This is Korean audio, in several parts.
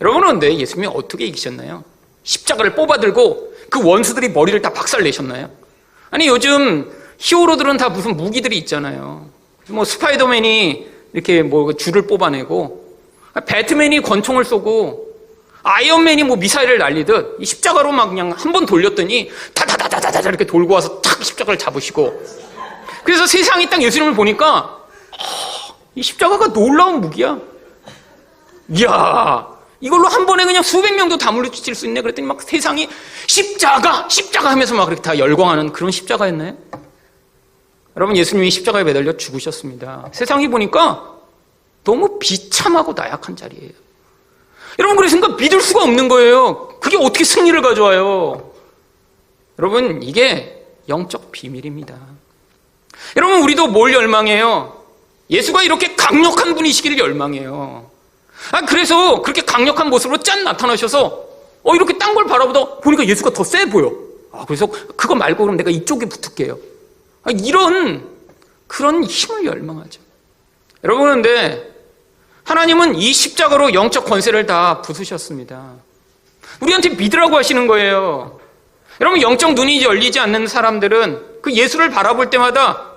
여러분 그런데 예수님이 어떻게 이기셨나요? 십자가를 뽑아들고 그 원수들이 머리를 다 박살내셨나요? 아니 요즘 히어로들은 다 무슨 무기들이 있잖아요. 뭐 스파이더맨이 이렇게 뭐 줄을 뽑아내고 배트맨이 권총을 쏘고 아이언맨이 뭐 미사일을 날리듯 이 십자가로 막 그냥 한 번 돌렸더니 다다다다다다 이렇게 돌고 와서 탁 십자가를 잡으시고 그래서 세상이 딱 예수님을 보니까 어, 이 십자가가 놀라운 무기야. 이야 이걸로 한 번에 그냥 수백 명도 다 물리칠 수 있네 그랬더니 막 세상이 십자가 십자가 하면서 막 그렇게 다 열광하는 그런 십자가였나요? 여러분 예수님이 십자가에 매달려 죽으셨습니다. 세상이 보니까 너무 비참하고 나약한 자리예요. 여러분 그러니까 믿을 수가 없는 거예요. 그게 어떻게 승리를 가져와요? 여러분 이게 영적 비밀입니다. 여러분 우리도 뭘 열망해요? 예수가 이렇게 강력한 분이시기를 열망해요. 아 그래서 그렇게 강력한 모습으로 짠 나타나셔서 어 이렇게 딴 걸 바라보다 보니까 예수가 더 세 보여. 아 그래서 그거 말고 그럼 내가 이쪽에 붙을게요. 아, 이런 그런 힘을 열망하죠. 여러분 그런데 하나님은 이 십자가로 영적 권세를 다 부수셨습니다. 우리한테 믿으라고 하시는 거예요. 여러분 영적 눈이 열리지 않는 사람들은 그 예수를 바라볼 때마다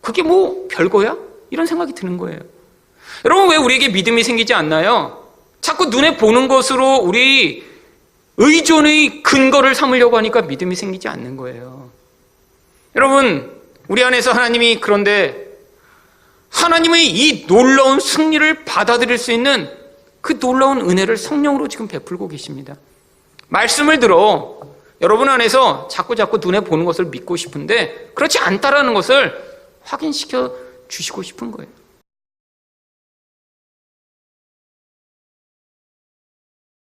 그게 뭐 별거야? 이런 생각이 드는 거예요. 여러분 왜 우리에게 믿음이 생기지 않나요? 자꾸 눈에 보는 것으로 우리 의존의 근거를 삼으려고 하니까 믿음이 생기지 않는 거예요. 여러분 우리 안에서 하나님이 그런데 하나님의 이 놀라운 승리를 받아들일 수 있는 그 놀라운 은혜를 성령으로 지금 베풀고 계십니다. 말씀을 들어 여러분 안에서 자꾸 자꾸 눈에 보는 것을 믿고 싶은데 그렇지 않다라는 것을 확인시켜 주시고 싶은 거예요.